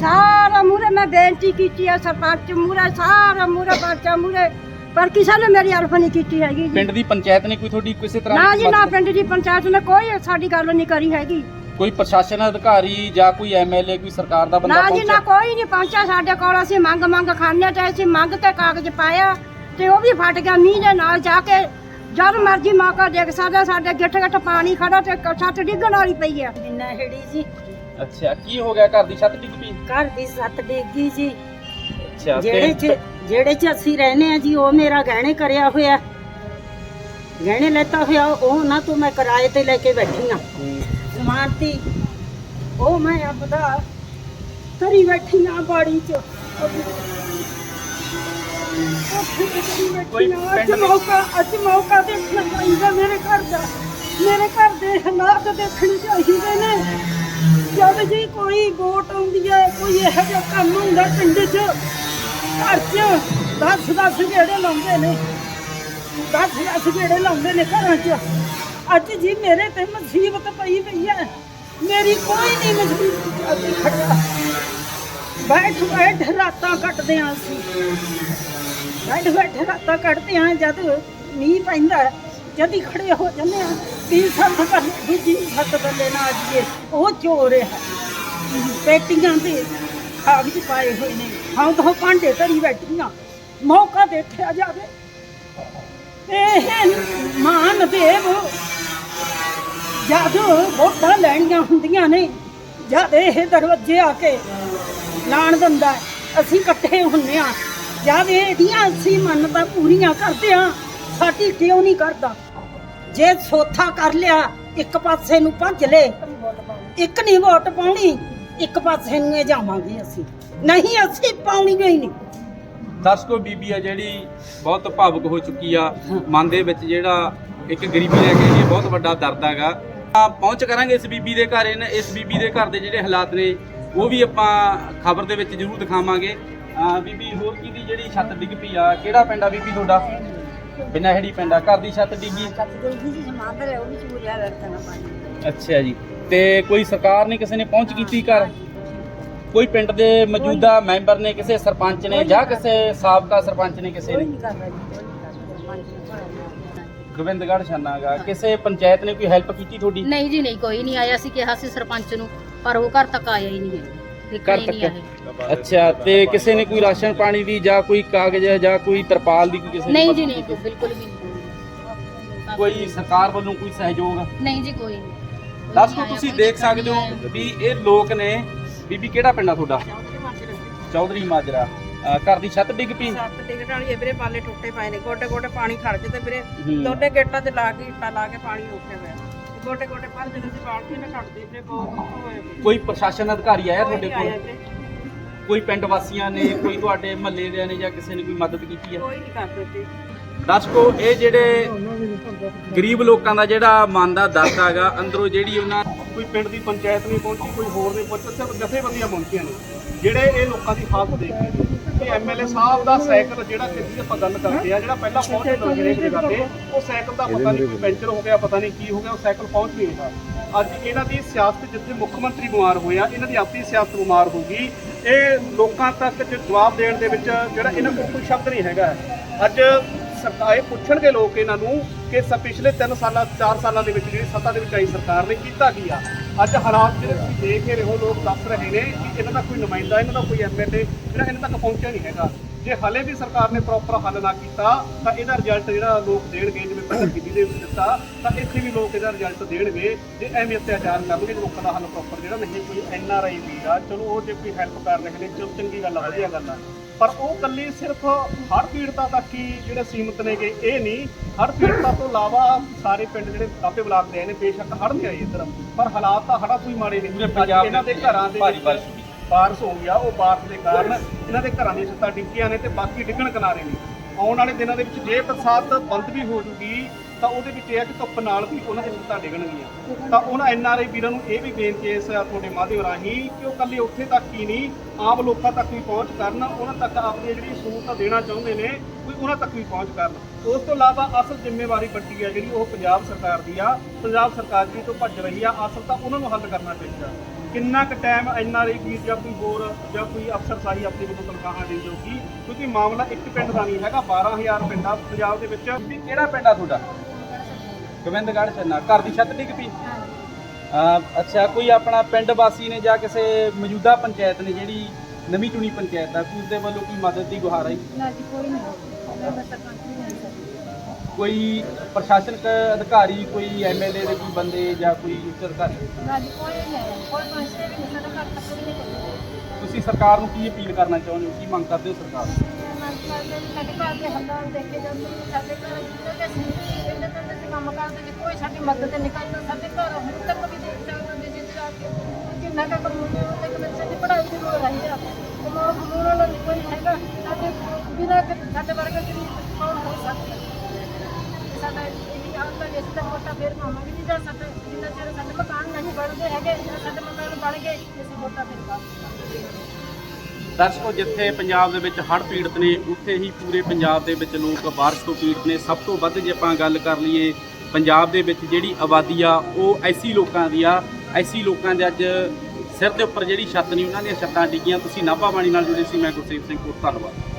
D: ਸਾਰਾ ਮੂਰੇ ਮੈਂ ਬੇਨਤੀ ਕੀਤੀ ਆ ਸਰਪੰਚ ਮੂਰੇ ਸਾਰਾ ਮੂਰੇ ਬਾਚਾ ਮੂਰੇ ਪਰ ਕਿਸੇ ਨੇ ਮੇਰੀ ਅਲਫ ਨਹੀਂ ਕੀਤੀ ਹੈਗੀ ਜੀ।
A: ਪਿੰਡ ਦੀ ਪੰਚਾਇਤ ਨੇ ਕੋਈ ਤੁਹਾਡੀ ਕਿਸੇ ਤਰ੍ਹਾਂ
D: ਨਾ
A: ਦੀ
D: ਜੀ ਨਾ
A: ਮਦਦ-
D: ਪਿੰਡ ਦੀ ਪੰਚਾਇਤ ਨੇ ਕੋਈ ਸਾਡੀ ਗੱਲ ਨਹੀਂ ਕਰੀ ਹੈਗੀ।
A: ਕੋਈ ਪ੍ਰਸ਼ਾਸਨ ਅਧਿਕਾਰੀ ਜਾਂ ਕੋਈ ਐਮਐਲਏ ਕੋਈ ਸਰਕਾਰ ਦਾ ਬੰਦਾ
D: ਨਾ ਜੀ ਨਾ
A: ਪਹੁੰਚਿਆ
D: ਕੋਈ ਨਹੀਂ ਪਹੁੰਚਿਆ ਸਾਡੇ ਕੋਲ। ਅਸੀਂ ਮੰਗ ਮੰਗ ਖਾਣੇ ਤੇ ਅਸੀਂ ਮੰਗ ਤੇ ਕਾਗਜ਼ ਪਾਇਆ ਤੇ ਉਹ ਵੀ ਫਟ ਗਿਆ। ਮੀਂਹ ਦੇ ਨਾਲ ਜਾ ਕੇ ਜਦ ਮਰਜ਼ੀ ਮੌਕਾ ਦੇਖ ਸਕਦਾ ਸਾਡੇ ਗਿੱਠ ਗਿੱਠ ਪਾਣੀ ਖੜਾ ਤੇ ਛੱਤ ਡਿੱਗਣ ਵਾਲੀ ਪਈ ਆ।
B: ਜਿੰਨਾ ਹੇੜੀ ਜੀ।
A: ਅੱਛਾ ਕੀ ਹੋ ਗਿਆ? ਘਰ ਦੀ ਛੱਤ ਡਿੱਗ ਪਈ?
B: ਘਰ ਦੀ ਸੱਤ ਡੇਗੀ ਜੀ।
A: ਅੱਛਾ
B: ਜਿਹੜੇ ਚ ਜਿਹੜੇ ਚ ਅਸੀਂ ਰਹਿੰਦੇ ਆ ਜੀ ਉਹ ਮੇਰਾ ਗਹਿਣੇ ਕਰਿਆ ਹੋਇਆ। ਗਹਿਣੇ ਲੈਤਾ ਹੋਇਆ ਉਹ ਉਹਨਾਂ ਤੋਂ ਮੈਂ ਕਿਰਾਏ ਤੇ ਲੈ ਕੇ ਬੈਠੀ ਆ ਜ਼ਮਾਨਤੀ ਉਹ ਮੈਂ ਆਪਦਾ ਤਰੀ ਬੈਠੀ ਆ ਬਾੜੀ ਚ।
A: ਕੋਈ
B: ਅੱਜ
A: ਪਿੰਡ ਦੇ-
B: ਮੌਕਾ ਅੱਜ ਮੌਕਾ ਦੇਖਣਾ ਚਾਹੀਦਾ ਮੇਰੇ ਘਰ ਦਾ। ਮੇਰੇ ਘਰ ਦੇ ਹਾਲਾਤ ਦੇਖਣੇ ਚਾਹੀਦੇ ਨੇ। ਜਦ ਜੀ ਕੋਈ ਵੋਟ ਆਉਂਦੀ ਹੈ ਕੋਈ ਇਹੋ ਜਿਹਾ ਕੰਮ ਹੁੰਦਾ ਪਿੰਡ 'ਚ ਘਰ 'ਚ ਦਸ ਦਸ ਗੇੜੇ ਲਾਉਂਦੇ ਨੇ। ਦਸ ਦਸ ਗੇੜੇ ਲਾਉਂਦੇ ਨੇ ਘਰਾਂ 'ਚ। ਅੱਜ ਜੀ ਮੇਰੇ ਤੇ ਮੁਸੀਬਤ ਪਈ ਪਈ ਹੈ। ਮੇਰੀ ਕੋਈ ਨਹੀਂ ਮੁਸੀਬਤ ਅੱਜ ਖੜਿਆ। ਬੈਠ ਬੈਠ ਰਾਤਾਂ ਕੱਟਦੇ ਆਂ ਅਸੀਂ। ਬੈਠ ਬੈਠ ਰਾਤਾਂ ਕੱਟਦੇ ਆਂ ਜਦ ਮੀਂਹ ਪੈਂਦਾ ਹੈ, ਜਦ ਖੜੇ ਹੋ ਜਾਂਦੇ ਆ ਤੀ ਸੱਤ ਕਰ ਦੂਜੀ ਸੱਤ ਬੱਲੇ ਨਾ ਅਜੀਏ ਉਹ ਚੋਰ ਹੈ। ਪੇਟੀਆਂ ਤੇ ਕਾਗਜ਼ ਪਾਏ ਹੋਏ ਨੇ। ਹਾਂ ਤਾਂ ਭਾਂਡੇ ਧਰੀ ਬੈਠੀਆਂ, ਮੌਕਾ ਦੇਖਿਆ ਜਾਵੇ। ਇਹ ਮਾਨ ਦੇਵ, ਜਦ ਵੋਟਾਂ ਲੈਣੀਆਂ ਹੁੰਦੀਆਂ ਨੇ, ਜਦ ਇਹ ਦਰਵਾਜ਼ੇ ਆ ਕੇ ਲਾਣ ਦਿੰਦਾ ਅਸੀਂ ਇਕੱਠੇ ਹੁੰਨੇ ਆ ਜਦ ਇਹਦੀਆਂ ਅਸੀਂ ਮੰਨਤਾਂ ਪੂਰੀਆਂ ਕਰਦੇ ਆ ਸਾਡੀ ਕਿਉਂ ਨਹੀਂ ਕਰਦਾ? ਜੇ ਸੋਥਾ ਕਰ ਲਿਆ, ਇੱਕ ਪਾਸੇ ਨੂੰ ਭੱਜ ਲੈ, ਇੱਕ ਨਹੀਂ ਵੋਟ ਪਾਉਣੀ, ਇੱਕ ਪਾਸੇ ਨੂੰ ਇਹ ਜਾਵਾਂਗੇ ਅਸੀਂ। ਨਹੀਂ ਅਸੀਂ ਪਾਉਣੀ ਹੀ ਨਹੀਂ।
A: ਦਰਸ਼ਕੋ ਬੀਬੀ ਆ ਜਿਹੜੀ ਬਹੁਤ ਭਾਵੁਕ ਹੋ ਚੁੱਕੀ ਆ ਮਨ ਦੇ ਵਿੱਚ ਜਿਹੜਾ ਇੱਕ ਗਰੀਬੀ ਲੈ ਕੇ ਇਹ ਬਹੁਤ ਵੱਡਾ ਦਰਦ ਹੈਗਾ। ਆ ਪਹੁੰਚ ਕਰਾਂਗੇ ਇਸ ਬੀਬੀ ਦੇ ਘਰ ਇਹਨਾਂ ਇਸ ਬੀਬੀ ਦੇ ਘਰ ਦੇ ਜਿਹੜੇ ਹਾਲਾਤ ਨੇ ਉਹ ਵੀ ਆਪਾਂ ਖਬਰ ਦੇ ਵਿੱਚ ਜ਼ਰੂਰ ਦਿਖਾਵਾਂਗੇ। ਆ ਬੀਬੀ ਹੋਰ ਕੀ ਦੀ ਜਿਹੜੀ ਛੱਤ ਡਿੱਗ ਪਈ ਆ? ਕਿਹੜਾ ਪਿੰਡ ਆ ਬੀਬੀ ਤੁਹਾਡਾ? ਬਿਨਾਹੜੀ ਪਿੰਡ ਆ ਘਰ ਦੀ ਛੱਤ ਡਿੱਗੀ? ਅੱਛਾ ਜੀ ਤੇ ਕੋਈ ਸਰਕਾਰ ਨੇ ਕਿਸੇ ਨੇ ਪਹੁੰਚ ਕੀਤੀ ਘਰ? ਕੋਈ ਪਿੰਡ ਦੇ ਮੌਜੂਦਾ ਮੈਂਬਰ ਨੇ ਕਿਸੇ ਸਰਪੰਚ ਨੇ ਜਾਂ ਕਿਸੇ ਸਾਬਕਾ ਸਰਪੰਚ ਨੇ ਕਿਸੇ ਨੇ? ਗੋਬਿੰਦਗੜ੍ਹ ਛਾਨਾਗਾ ਕਿਸੇ ਪੰਚਾਇਤ ਨੇ ਕੋਈ ਹੈਲਪ ਕੀਤੀ ਤੁਹਾਡੀ?
E: ਨਹੀਂ ਜੀ ਨਹੀਂ ਕੋਈ ਨਹੀਂ ਆਇਆ ਸੀ ਕਿਹਾ ਸੀ ਸਰਪੰਚ ਨੂੰ ਪਰ ਉਹ ਘਰ ਤੱਕ ਆਇਆ ਹੀ ਨਹੀਂ ਹੈ।
A: ਘਰ ਤੱਕ ਅੱਛਾ ਤੇ ਕਿਸੇ ਨੇ ਕੋਈ ਰਾਸ਼ਨ ਪਾਣੀ ਦੀ ਜਾਂ ਕੋਈ ਕਾਗਜ਼ ਜਾਂ ਕੋਈ ਤਰਪਾਲ ਦੀ ਕੋਈ ਕਿਸੇ ਨੇ
E: ਨਹੀਂ ਜੀ ਨਹੀਂ? ਬਿਲਕੁਲ ਵੀ ਨਹੀਂ।
A: ਕੋਈ ਸਰਕਾਰ ਵੱਲੋਂ ਕੋਈ ਸਹਿਯੋਗ?
E: ਨਹੀਂ ਜੀ ਕੋਈ ਨਹੀਂ।
A: ਦਰਸ਼ਕੋ ਤੁਸੀਂ ਦੇਖ ਸਕਦੇ ਹੋ ਵੀ ਇਹ ਲੋਕ ਨੇ ਬੀਬੀ ਕਿਹੜਾ ਪਿੰਡ ਆ ਤੁਹਾਡਾ? ਚੌਧਰੀ ਮਾਜਰਾ ਅਹ ਘਰ ਦੀ ਛੱਤ ਡਿੱਗ ਪਈ?
F: ਸੱਤ ਟਿਕਟ ਵਾਲੀ ਵੀਰੇ ਪਾਲੇ ਟੁੱਟੇ ਪਏ ਨੇ ਗੋਡੇ ਗੋਡੇ ਪਾਣੀ ਖੜ ਜੇ ਤੇ ਵੀਰੇ
A: ਹੂੰ।
F: ਦੋਨੇ ਗੇਟਾਂ ਤੇ ਲਾ ਕੇ ਇੱਟਾਂ ਲਾ ਕੇ ਪਾਣੀ ਰੋਕਿਆ ਹੋਇਆ ਗੋਡੇ ਗੋਡੇ ਭਰ ਜਦੋਂ ਦੀ ਬਾਲਟੀ ਨੇ ਕੱਟਦੀ ਵੀਰੇ ਬਹੁਤ ਹੋਇਆ ਵੀਰੇ।
A: ਕੋਈ ਪ੍ਰਸ਼ਾਸਨ ਅਧਿਕਾਰੀ ਆਇਆ
F: ਕੋਈ
A: ਤੁਹਾਡੇ
F: ਆਇਆ
A: ਕੋਲ?
F: ਵੀਰੇ,
A: ਕੋਈ ਪਿੰਡ ਵਾਸੀਆਂ ਨੇ ਕੋਈ ਤੁਹਾਡੇ ਮਹੱਲੇ ਦੇ ਨੇ ਜਾਂ ਕਿਸੇ ਨੇ ਕੋਈ ਮਦਦ ਕੀਤੀ ਹੈ
F: ਕੋਈ ਨਹੀਂ ਕਰ ਦਿੱਤੀ।
A: ਦਰਸ਼ਕੋ ਇਹ ਜਿਹੜੇ ਗਰੀਬ ਲੋਕਾਂ ਦਾ ਜਿਹੜਾ ਮਨ ਦਾ ਦਰਦ ਹੈਗਾ ਅੰਦਰੋਂ ਜਿਹੜੀ ਉਹਨਾਂ
C: ਕੋਈ ਪਿੰਡ ਦੀ ਪੰਚਾਇਤ ਨਹੀਂ ਪਹੁੰਚੀ, ਕੋਈ ਹੋਰ ਨਹੀਂ ਪਹੁੰਚੀ, ਸਿਰਫ ਜਥੇਬੰਦੀਆਂ ਪਹੁੰਚੀਆਂ ਨੇ। ਜਿਹੜੇ ਇਹ ਲੋਕਾਂ ਦੀ ਹਾਲਤ ਦੇਖਦੇ ਕਿ ਐਮਐਲਏ ਸਾਹਿਬ ਦਾ ਸਾਈਕਲ ਜਿਹੜਾ ਕਿ ਆਪਾਂ ਗੱਲ ਕਰਦੇ ਆ ਜਿਹੜਾ ਪਹਿਲਾਂ ਪਹੁੰਚ ਜਾਂਦਾ ਨੇ ਹਰੇਕ ਉਹ ਸਾਈਕਲ ਦਾ ਪਤਾ ਨਹੀਂ ਕੋਈ ਪੈਂਚਰ ਹੋ ਗਿਆ, ਪਤਾ ਨਹੀਂ ਕੀ ਹੋ ਗਿਆ, ਉਹ ਸਾਈਕਲ ਪਹੁੰਚ ਨਹੀਂ ਰਿਹਾ। ਅੱਜ ਇਹਨਾਂ ਦੀ ਸਿਆਸਤ ਜਿੱਥੇ ਮੁੱਖ ਮੰਤਰੀ ਬਿਮਾਰ ਹੋਇਆ ਇਹਨਾਂ ਦੀ ਆਪਣੀ ਸਿਆਸਤ ਬਿਮਾਰ ਹੋ ਗਈ। ਇਹ ਲੋਕਾਂ ਤੱਕ ਜਵਾਬ ਦੇਣ ਦੇ ਵਿੱਚ ਜਿਹੜਾ ਇਹਨਾਂ ਕੋਲ ਕੋਈ ਸ਼ਬਦ ਨਹੀਂ ਹੈਗਾ। ਅੱਜ ਸਰਕਾਰ ਇਹ ਪੁੱਛਣਗੇ ਲੋਕ ਇਹਨਾਂ ਨੂੰ ਕਿ ਸ ਪਿਛਲੇ 3 ਸਾਲਾਂ 4 ਸਾਲਾਂ ਦੇ ਵਿੱਚ ਜਿਹੜੀ ਸੱਤਾ ਦੇ ਵਿੱਚ ਆਈ ਸਰਕਾਰ ਨੇ ਕੀਤਾ ਕੀ ਆ? ਅੱਜ ਹਾਲਾਤ ਜਿਹੜੇ ਤੁਸੀਂ ਦੇਖ ਰਹੇ ਹੋ, ਲੋਕ ਦੱਸ ਰਹੇ ਨੇ ਕਿ ਇਹਨਾਂ ਦਾ ਕੋਈ ਨੁਮਾਇੰਦਾ, ਇਹਨਾਂ ਦਾ ਕੋਈ ਐਮਐਲਏ ਜਿਹੜਾ ਇਹਨਾਂ ਤੱਕ ਪਹੁੰਚਿਆ ਨਹੀਂ ਹੈਗਾ। ਜੇ ਹਾਲੇ ਵੀ ਸਰਕਾਰ ਨੇ ਪ੍ਰੋਪਰ ਹੱਲ ਨਾ ਕੀਤਾ, ਤਾਂ ਇਹਦਾ ਰਿਜ਼ਲਟ ਜਿਹੜਾ ਲੋਕ ਦੇਣਗੇ, ਜਿਵੇਂ ਪਹਿਲਾਂ ਦਿੱਲੀ ਦੇ ਵਿੱਚ ਦਿੱਤਾ, ਤਾਂ ਇੱਥੇ ਵੀ ਲੋਕ ਇਹਦਾ ਰਿਜ਼ਲਟ ਦੇਣਗੇ। ਜੇ ਐਵੇਂ ਅਤਿਆਚਾਰ ਕਰਨਗੇ ਜੇ ਲੋਕਾਂ ਦਾ ਹੱਲ ਪ੍ਰੋਪਰ ਜਿਹੜਾ ਨਹੀਂ, ਕੋਈ ਐਨਆਰਆਈ ਵੀਰ ਆ। ਚਲੋ, ਉਹ ਜੇ ਕੋਈ ਹੈਲਪ ਕਰ ਰਹੇ ਨੇ, ਚਲੋ, ਚੰਗੀ ਗੱਲ ਆ, ਵਧੀਆ ਗੱਲ ਆ। ਪਰ ਉਹ ਕੱਲੀ ਸਿਰਫ ਹਰ ਪੀੜਤਾ ਤੱਕ ਹੀ ਜਿਹੜੇ ਸੀਮਤ ਨੇਗੇ ਇਹ ਨਹੀਂ। ਹਰ ਪੀੜਤਾ ਤੋਂ ਇਲਾਵਾ ਸਾਰੇ ਪਿੰਡ ਜਿਹੜੇ ਆਪੇ ਬਲਾਕ ਦੇ ਆਏ ਨੇ ਬੇਸ਼ੱਕ ਹੜ੍ਹ ਨਹੀਂ ਆਏ ਇੱਧਰ। ਪਰ ਹਾਲਾਤ ਤਾਂ ਹੜਾ ਕੋਈ ਮਾੜੇ ਨਹੀਂ।
A: ਪੰਜਾਬ
C: ਇਹਨਾਂ ਦੇ ਘਰਾਂ ਦੇ
A: ਭਾਰੀ
C: ਵਿੱਚ
A: ਬਾਰਿਸ਼ ਹੋਈ।
C: ਬਾਰਿਸ਼ ਹੋ ਗਿਆ ਉਹ ਬਾਰਿਸ਼ ਦੇ ਕਾਰਨ ਇਹਨਾਂ ਦੇ ਘਰਾਂ ਦੀਆਂ ਛੱਤਾਂ ਡਿੱਗੀਆਂ ਨੇ ਤੇ ਬਾਕੀ ਡਿੱਗਣ ਕਿਨਾਰੇ ਨੇ। ਆਉਣ ਵਾਲੇ ਦਿਨਾਂ ਦੇ ਵਿੱਚ ਜੇ ਬਰਸਾਤ ਬੰਦ ਵੀ ਹੋ ਜੂਗੀ ਤਾਂ ਉਹਦੇ ਵਿੱਚ ਇਹ ਹੈ ਕਿ ਧੁੱਪ ਨਾਲ ਵੀ ਉਹਨਾਂ ਦੀਆਂ ਛੱਤਾਂ ਡਿੱਗਣਗੀਆਂ। ਤਾਂ ਉਹਨਾਂ ਐਨਆਰਆਈ ਵੀਰਾਂ ਨੂੰ ਇਹ ਵੀ ਬੇਨਤੀ ਹੈ ਇਸ ਤੁਹਾਡੇ ਮਾਧਿਅਮ ਰਾਹੀਂ ਕਿ ਉਹ ਕੱਲੇ ਉੱਥੇ ਤੱਕ ਹੀ ਨਹੀਂ, ਆਮ ਲੋਕਾਂ ਤੱਕ ਵੀ ਪਹੁੰਚ ਕਰਨ, ਉਹਨਾਂ ਤੱਕ ਆਪਣੀ ਜਿਹੜੀ ਸਹੂਲਤਾਂ ਦੇਣਾ ਚਾਹੁੰਦੇ ਨੇ, ਕੋਈ ਉਹਨਾਂ ਤੱਕ ਵੀ ਪਹੁੰਚ ਕਰਨ। ਉਸ ਤੋਂ ਇਲਾਵਾ ਅਸਲ ਜ਼ਿੰਮੇਵਾਰੀ ਵੱਡੀ ਹੈ ਜਿਹੜੀ ਉਹ ਪੰਜਾਬ ਸਰਕਾਰ ਦੀ ਆ। ਪੰਜਾਬ ਸਰਕਾਰ ਜੀ ਤੋਂ ਭੱਜ ਰਹੀ ਆ, ਅਸਲ ਤਾਂ ਉਹਨਾਂ ਨੂੰ ਹੱਲ ਕਰਨਾ ਚਾਹੀਦਾ। ਕਿੰਨਾ ਕੁ ਟਾਈਮ ਐਨਆਰਆਈ ਵੀਰ ਜਾਂ ਕੋਈ ਹੋਰ ਜਾਂ ਕੋਈ ਅਫਸਰਸ਼ਾਹੀ ਆਪਣੇ ਵੱਲੋਂ ਤਨਖਾਹਾਂ ਦੇ ਜਾਊਗੀ ਕਿਉਂਕਿ ਮਾਮਲਾ ਇੱਕ ਪਿੰਡ ਦਾ ਨਹੀਂ ਹੈਗਾ 12000 ਪਿੰਡਾਂ ਪੰਜਾਬ ਦੇ ਵਿੱਚ।
A: ਵੀ ਕਿਹੜਾ ਪਿੰਡ ਆ ਤੁਹਾਡਾ? ਗੋਬਿੰਦਗੜ੍ਹ ਛੰਨਾ ਘਰ ਦੀ ਛੱਤ ਡਿੱਗ ਪਈ? ਅਹ ਅੱਛਾ ਕੋਈ ਆਪਣਾ ਪਿੰਡ ਵਾਸੀ ਨੇ ਜਾਂ ਕਿਸੇ ਮੌਜੂਦਾ ਪੰਚਾਇਤ ਨੇ ਜਿਹੜੀ ਨਵੀਂ ਚੁਣੀ ਪੰਚਾਇਤ ਆ ਕੋਈ ਉਹਦੇ ਵੱਲੋਂ ਕੋਈ ਮਦਦ ਦੀ ਗੁਹਾਰ ਆਈ?
E: ਨਾ ਜੀ ਕੋਈ ਨਹੀਂ ਮੈਂ ਸਰਪੰਚ ਨਹੀਂ ਸਰ
A: ਕੋਈ ਪ੍ਰਸ਼ਾਸਨਿਕ ਅਧਿਕਾਰੀ ਕੋਈ ਐਮਐਲਏ ਦੇ ਕੋਈ ਬੰਦੇ ਜਾਂ ਕੋਈ ਉੱਚ ਅਧਿਕਾਰੀ?
E: ਨਾ ਜੀ ਕੋਈ ਨਹੀਂ ਆਇਆ। ਕੋਈ ਪੈਸੇ ਵੀ ਨਹੀਂ ਸਾਡਾ ਘਰ ਤੱਕ ਵੀ ਨਹੀਂ
A: ਤੁਸੀਂ ਸਰਕਾਰ ਨੂੰ ਕੀ ਅਪੀਲ ਕਰਨਾ ਚਾਹੁੰਦੇ ਹੋ? ਕੀ ਮੰਗ ਕਰਦੇ ਹੋ ਸਰਕਾਰ ਤੋਂ
E: ਸਾਡੇ ਘਰ ਦੇ ਹਾਲਾਤ ਦੇਖੇ ਜਾਂਦੇ ਨੇ ਸਾਡੇ ਘਰ ਜਿੱਥੇ ਕਿ ਅਸੀਂ ਪਿੰਡ ਦੇ ਕੰਮ ਕਰਦੇ ਨੇ ਕੋਈ ਸਾਡੀ ਮਦਦ ਨਹੀਂ ਕਰਦਾ ਸਾਡੇ ਘਰ ਹੁਣ ਤੱਕ ਵੀ ਦੇਖ ਸਕਦੇ ਹੋ ਜਿੱਦ ਜਾ ਕੇ ਕਿ ਮਹੀਨਾ ਕਾ ਕਮੂਨੇ ਤੇ ਬੱਚੇ ਦੀ ਪੜ੍ਹਾਈ ਦੀ ਲੋੜ ਰਹੀ ਆ। ਕਮਾਉਣ ਕਮਾਉਣ ਵਾਲਾ ਕੋਈ ਹੈਗਾ। ਸਾਡੇ ਬਿਨਾਂ ਸਾਡੇ ਵਰਗੇ ਗਰੀਬ ਕੌਣ ਹੋ ਸਕਦਾ ਸਾਡਾ। ਇਹੀ ਹਾਲ ਤਾਂ ਇਸ ਦਾ ਵੋਟਾਂ ਫੇਰ ਪਾਵਾਂਗੇ ਨਹੀਂ ਜਾਂ ਸਾਡੇ ਜਿੰਨਾ ਚਿਰ ਸਾਡੇ ਮਕਾਨ ਨਹੀਂ ਬਣਦੇ ਹੈਗੇ ਜਾਂ ਸਾਡੇ ਮਕਾਨ ਬਣ ਗਏ, ਅਸੀਂ ਮੋਟਾ ਫੇਰ ਪਾਵਾਂਗੇ
A: ਦਰਸ਼ਕੋ, ਜਿੱਥੇ ਪੰਜਾਬ ਦੇ ਵਿੱਚ ਹੜ੍ਹ ਪੀੜਤ ਨੇ, ਉੱਥੇ ਹੀ ਪੂਰੇ ਪੰਜਾਬ ਦੇ ਵਿੱਚ ਲੋਕ ਬਾਰਿਸ਼ ਤੋਂ ਪੀੜਤ ਨੇ। ਸਭ ਤੋਂ ਵੱਧ ਜੇ ਆਪਾਂ ਗੱਲ ਕਰ ਲਈਏ ਪੰਜਾਬ ਦੇ ਵਿੱਚ ਜਿਹੜੀ ਆਬਾਦੀ ਆ, ਉਹ ਐਸੀ ਲੋਕਾਂ ਦੀ ਆ, ਐਸੀ ਲੋਕਾਂ ਦੇ ਅੱਜ ਸਿਰ ਦੇ ਉੱਪਰ ਜਿਹੜੀ ਛੱਤ ਨਹੀਂ ਉਹਨਾਂ ਦੀਆਂ ਛੱਤਾਂ ਡਿੱਗੀਆਂ। ਤੁਸੀਂ ਨਾਭਾ ਬਾਣੀ ਨਾਲ ਜੁੜੇ ਸੀ, ਮੈਂ ਗੁਰਸੇਵ ਸਿੰਘ ਕੋਟ, ਧੰਨਵਾਦ।